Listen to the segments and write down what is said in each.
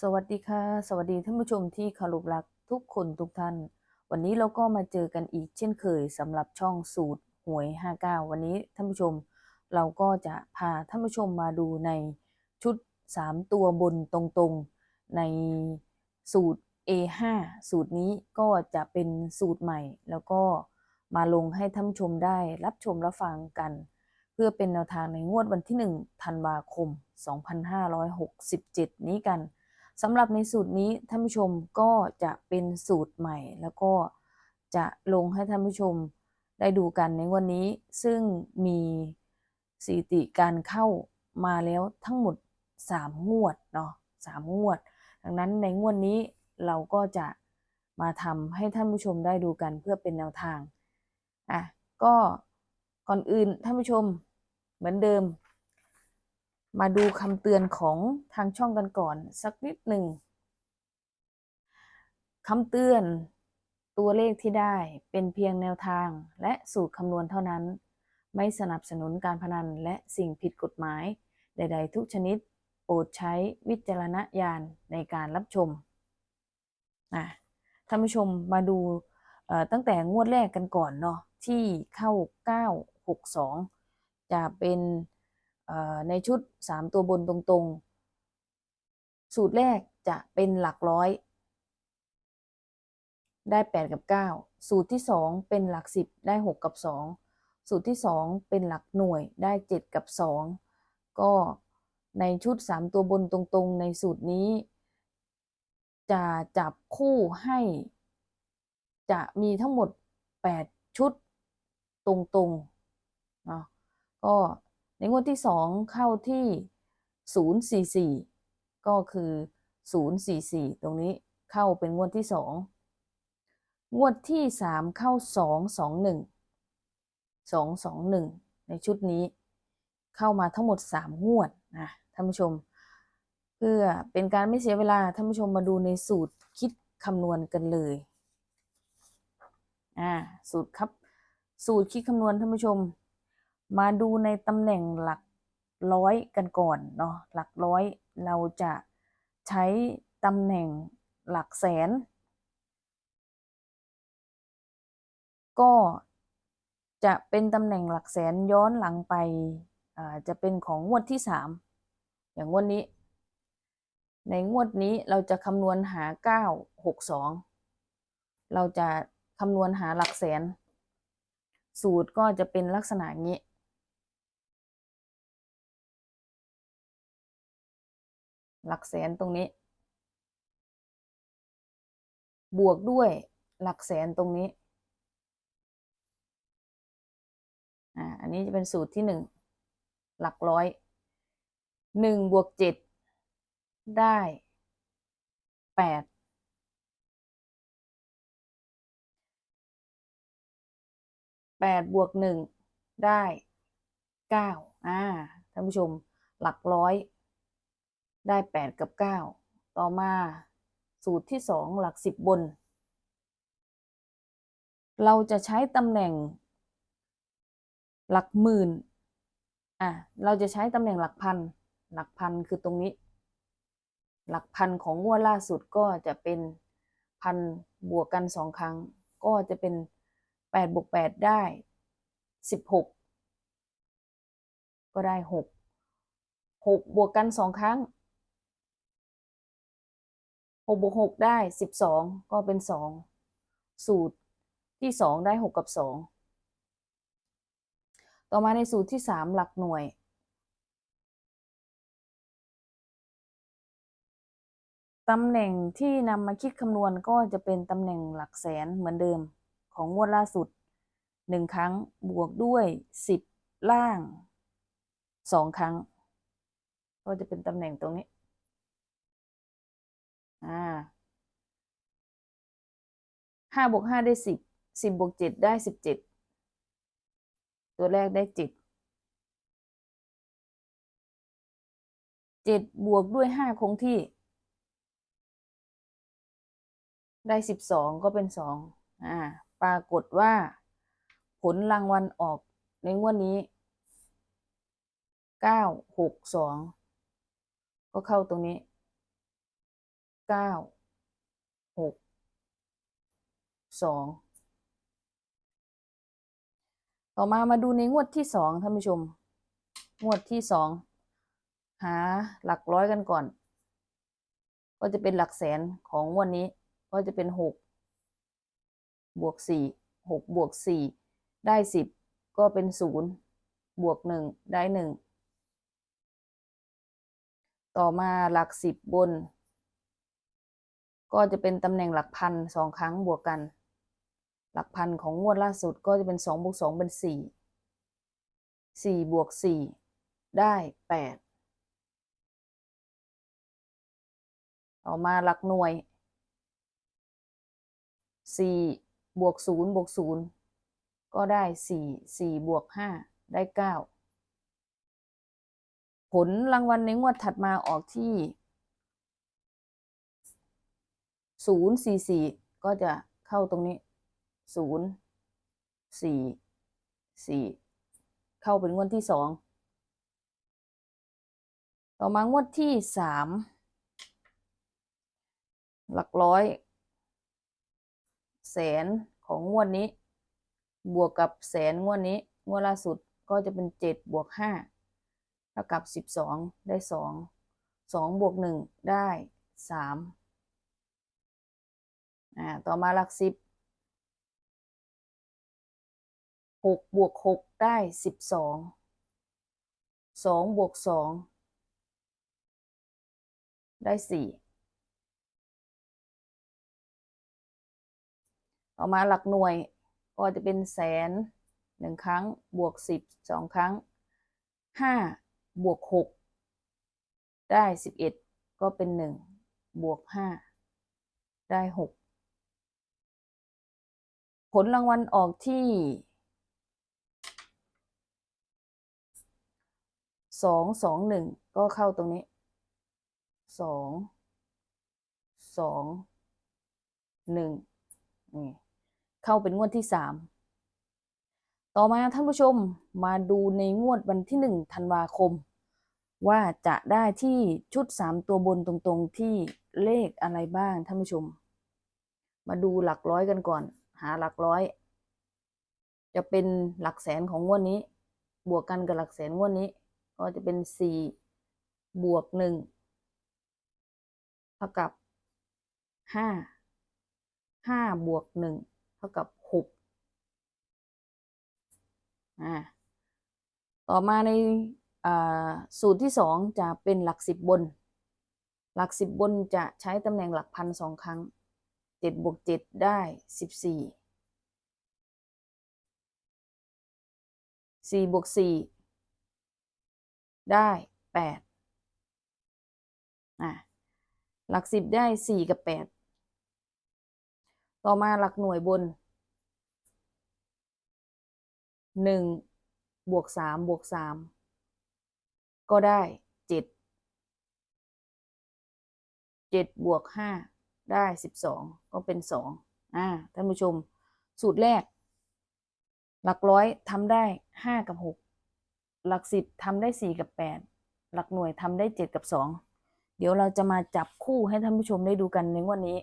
สวัสดีค่ะ สวัสดีท่านผู้ชมที่เคารพรักทุกคนทุกท่าน วันนี้เราก็มาเจอกันอีกเช่นเคยสำหรับช่องสูตรหวย 59 วันนี้ท่านผู้ชม เราก็จะพาท่านผู้ชมมาดูในชุด 3 ตัวบนตรงๆ ในสูตร A5 สูตรนี้ก็จะเป็นสูตรใหม่ แล้วก็มาลงให้ท่านผู้ชมได้รับชมรับฟังกัน เพื่อเป็นแนวทางในงวดวันที่1ธันวาคม 2567 นี้กัน สำหรับในสูตรนี้ท่านผู้ชมก็จะเป็นสูตรใหม่ แล้วก็จะลงให้ท่านผู้ชมได้ดูกันในวันนี้ ซึ่งมีสถิติการเข้ามาแล้วทั้งหมด 3 งวดเนาะสามงวด ดังนั้นในงวดนี้เราก็จะมาทำให้ท่านผู้ชมได้ดูกันเพื่อเป็นแนวทางอะก็ก่อนอื่นท่านผู้ชมเหมือนเดิม มาดูคำเตือนของทางช่องกันก่อน สักนิดหนึ่งคำเตือนตัวเลขที่ได้เป็นเพียงแนวทางและสูตรคำนวณเท่านั้น ไม่สนับสนุนการพนันและสิ่งผิดกฎหมาย ใด ๆ ทุกชนิด โปรดใช้วิจารณญาณในการรับชมอะท่านผู้ชมมาดูตั้งแต่งวดแรกกันก่อนเนาะที่เข้า 962 จะเป็น ในชุด 3 ตัวบนตรงๆ สูตรแรกจะเป็นหลักร้อย ได้ 8 กับ 9 สูตรที่ 2 เป็นหลัก 10 ได้ 6 กับ 2 สูตรที่ 2 เป็นหลักหน่วยได้ 7 กับ 2 ก็ในชุด 3 ตัวบนตรงๆ ในสูตรนี้ จะจับคู่ให้ จะมีทั้งหมด 8 ชุดตรงๆเนาะก็ ในงวดที่ 2 เข้าที่ 044 ก็คือ 044 ตรงนี้เข้าเป็นงวดที่ 2 งวดที่ 3 เข้า 221 221 ในชุดนี้ เข้ามาทั้งหมด 3 งวดนะท่านผู้ชม เพื่อเป็นการไม่เสียเวลาท่านผู้ชมมาดูในสูตรคิดคำนวณกันเลยอ่าสูตรครับ สูตรคิดคำนวณท่านผู้ชม มาดูในตำแหน่งหลักร้อยกันก่อนเนาะหลักร้อยเราจะใช้ตำแหน่งหลักแสน ก็จะเป็นตำแหน่งหลักแสนย้อนหลังไปจะเป็นของงวดที่สามอย่างงวดนี้ ในงวดนี้เราจะคำนวณหาเก้าหกสองเราจะคำนวณหาหลักแสน สูตรก็จะเป็นลักษณะนี้ หลักแสนตรงนี้ บวกด้วยหลักแสนตรงนี้อ่าอันนี้จะเป็นสูตรที่หนึ่งหลักร้อยหนึ่งบวกเจ็ดได้แปดแปดบวกหนึ่งได้เก้าอ่าท่านผู้ชมหลักร้อย ได้แปดกับเก้าต่อมาสูตรที่สองหลักสิบบน เราจะใช้ตำแหน่งหลักหมื่นอะเราจะใช้ตำแหน่งหลักพัน หลักพันคือตรงนี้ หลักพันของงวดล่าสุดก็จะเป็นพันบวกกันสองครั้ง ก็จะเป็นแปดบวกแปดได้สิบหกก็ได้หกหกบวกกันสองครั้ง หกบวกหกได้สิบสองก็เป็นสองสูตรที่สองได้หกกับสองต่อมาในสูตรที่สามหลักหน่วย ตำแหน่งที่นำมาคิดคำนวณก็จะเป็นตำแหน่งหลักแสนเหมือนเดิมของงวดล่าสุดหนึ่งครั้งบวกด้วยสิบล่างสองครั้ง ก็จะเป็นตำแหน่งตรงนี้ อ่าห้าบวกห้าได้สิบสิบบวกเจ็ดได้สิบเจ็ดตัวแรกได้เจ็ดเจ็ดบวกด้วยห้าคงที่ ได้สิบสองก็เป็นสองอ่าปรากฏว่า ผลรางวัลออกในงวดนี้เก้าหกสองก็เข้าตรงนี้ เก้าหกสองต่อมามาดูในงวดที่สองท่านผู้ชม งวดที่สองหาหลักร้อยกันก่อน ก็จะเป็นหลักแสนของงวดนี้ ก็จะเป็นหกบวกสี่หกบวกสี่ได้สิบก็เป็นศูนย์บวกหนึ่งได้หนึ่งต่อมาหลักสิบบน ก็จะเป็นตำแหน่งหลักพันสองครั้งบวกกัน หลักพันของงวดล่าสุดก็จะเป็นสองบวกสองเป็นสี่สี่บวกสี่ได้แปดต่อมาหลักหน่วยสี่บวกศูนย์บวกศูนย์ก็ได้สี่สี่บวกห้าได้เก้าผลรางวัลในงวดถัดมาออกที่ ศูนย์สี่สี่ก็จะเข้าตรงนี้ศูนย์สี่สี่เข้าเป็นงวดที่สองต่อมางวดที่สามหลักร้อย แสนของงวดนี้ บวกกับแสนงวดนี้ งวดล่าสุดก็จะเป็นเจ็ดบวกห้าเท่ากับสิบสองได้สองสองบวกหนึ่งได้สาม อ่าต่อมาหลักสิบหกบวกหกได้สิบสองสองบวกสองได้สี่ต่อมาหลักหน่วยก็จะเป็นแสนหนึ่งครั้งบวกสิบสองครั้งห้าบวกหกได้สิบเอ็ดก็เป็นหนึ่งบวกห้าได้หก ผลรางวัลออกที่สองสองหนึ่งก็เข้าตรงนี้สองสองหนึ่งนี่เข้าเป็นงวดที่สามต่อมาท่านผู้ชมมาดูในงวดวันที่หนึ่งธันวาคม ว่าจะได้ที่ชุดสามตัวบนตรงๆที่เลขอะไรบ้างท่านผู้ชม มาดูหลักร้อยกันก่อน หาหลักร้อย จะเป็นหลักแสนของงวดนี้ บวกกันกับหลักแสนงวดนี้ ก็จะเป็นสี่บวกหนึ่งเท่ากับห้าห้าบวกหนึ่งเท่ากับหกอ่าต่อมาในสูตรที่สองจะเป็นหลักสิบบน หลักสิบบนจะใช้ตำแหน่งหลักพันสองครั้ง เจ็ดบวกเจ็ดได้สิบสี่สี่บวกสี่ได้แปดอะหลักสิบได้สี่กับแปดต่อมาหลักหน่วยบนหนึ่งบวกสามบวกสามก็ได้เจ็ดเจ็ดบวกห้า ได้สิบสองก็เป็นสองอ่าท่านผู้ชม สูตรแรก หลักร้อยทำได้ห้ากับหกหลักสิบทำได้สี่กับแปดหลักหน่วยทำได้เจ็ดกับสองเดี๋ยวเราจะมาจับคู่ให้ท่านผู้ชมได้ดูกันในวันนี้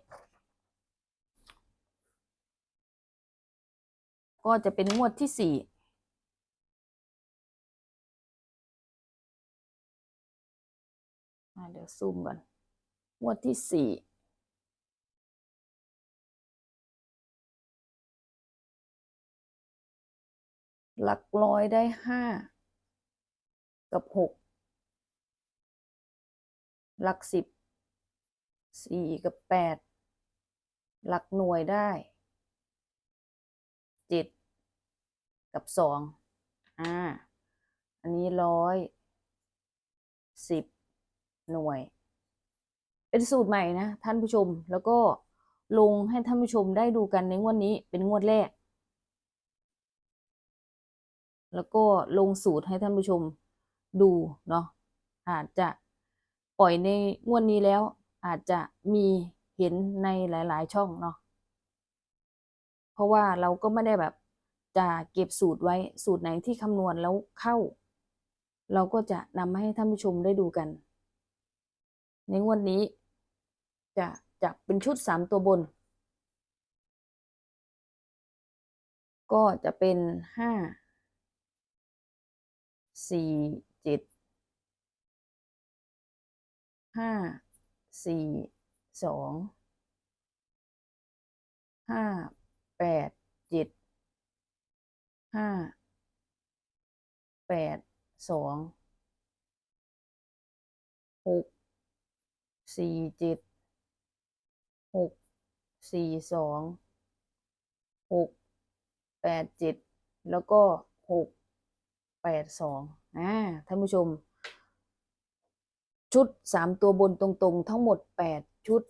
ก็จะเป็นงวดที่สี่เดี๋ยวซูมก่อนงวดที่สี่ หลักร้อยได้ห้ากับหกหลักสิบสี่กับแปดหลักหน่วยได้เจ็ดกับสองอ่า อันนี้ร้อยสิบหน่วย เป็นสูตรใหม่นะท่านผู้ชมแล้วก็ลงให้ท่านผู้ชมได้ดูกันในงวดนี้เป็นงวดแรก แล้วก็ลงสูตรให้ท่านผู้ชมดูเนาะอาจจะปล่อยในงวดนี้แล้ว อาจจะมีเห็นในหลาย ๆ ช่องเนาะเพราะว่าเราก็ไม่ได้แบบจะเก็บสูตรไว้สูตรไหนที่คำนวณแล้วเข้า เราก็จะนำมาให้ท่านผู้ชมได้ดูกัน ในงวดนี้จจะจับเป็นชุดสามตัวบน ก็จะเป็นห้า สี่เจ็ดห้าสี่สองห้าแปดเจ็ดห้าแปดสองหกสี่เจ็ดหกสี่สองหกแปดเจ็ดแล้วก็หกแปดสอง อ่าท่านผู้ชม ชุดสามตัวบนตรงๆ ทั้งหมดแปดชุด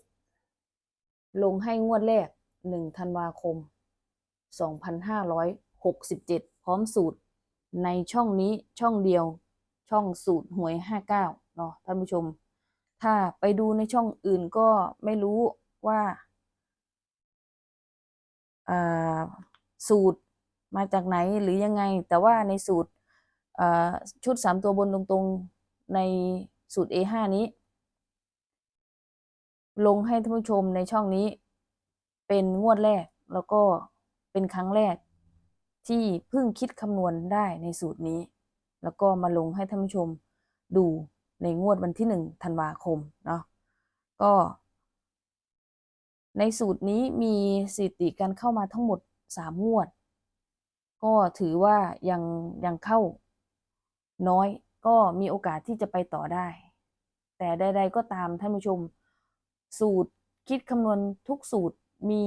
ลงให้งวดแรกหนึ่งธันวาคมสองพันห้าร้อยหกสิบเจ็ดพร้อมสูตร ในช่องนี้ช่องเดียว ช่องสูตรหวยห้าเก้าเนาะท่านผู้ชม ถ้าไปดูในช่องอื่นก็ไม่รู้ว่าสูตรมาจากไหนหรือยังไง แต่ว่าในสูตร ชุดสามตัวบนตรงๆในสูตร A5 นี้ ลงให้ท่านผู้ชมในช่องนี้ เป็นงวดแรกแล้วก็เป็นครั้งแรก ที่เพิ่งคิดคำนวณได้ในสูตรนี้ แล้วก็มาลงให้ท่านผู้ชมดูในงวดวันที่หนึ่งธันวาคมเนาะก็ ในสูตรนี้มีสถิติการเข้ามาทั้งหมดสามงวด ก็ถือว่ายังยังเข้า น้อยก็มีโอกาสที่จะไปต่อได้ แต่ใด ๆ ก็ตามท่านผู้ชม สูตรคิดคำนวณทุกสูตรมี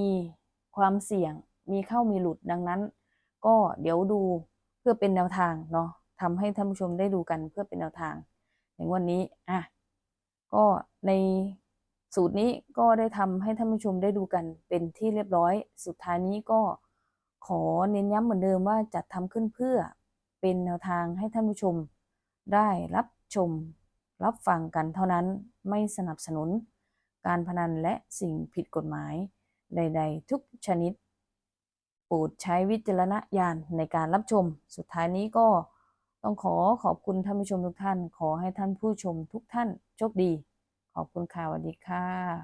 ความเสี่ยง มีเข้ามีหลุดดังนั้น ก็เดี๋ยวดูเพื่อเป็นแนวทางเนาะทำให้ท่านผู้ชมได้ดูกันเพื่อเป็นแนวทางในวันนี้อะก็ในสูตรนี้ก็ได้ทำให้ท่านผู้ชมได้ดูกันเป็นที่เรียบร้อย สุดท้ายนี้ก็ขอเน้นย้ำเหมือนเดิมว่าจัดทำขึ้นเพื่อ เป็นแนวทางให้ท่านผู้ชม ได้รับชม รับฟังกันเท่านั้นไม่สนับสนุน การพนันและสิ่งผิดกฎหมาย ใด ๆ ทุกชนิด โปรดใช้วิจารณญาณในการรับชม สุดท้ายนี้ก็ต้องขอขอบคุณท่านผู้ชมทุกท่าน ขอให้ท่านผู้ชมทุกท่านโชคดี ขอบคุณค่ะสวัสดีค่ะ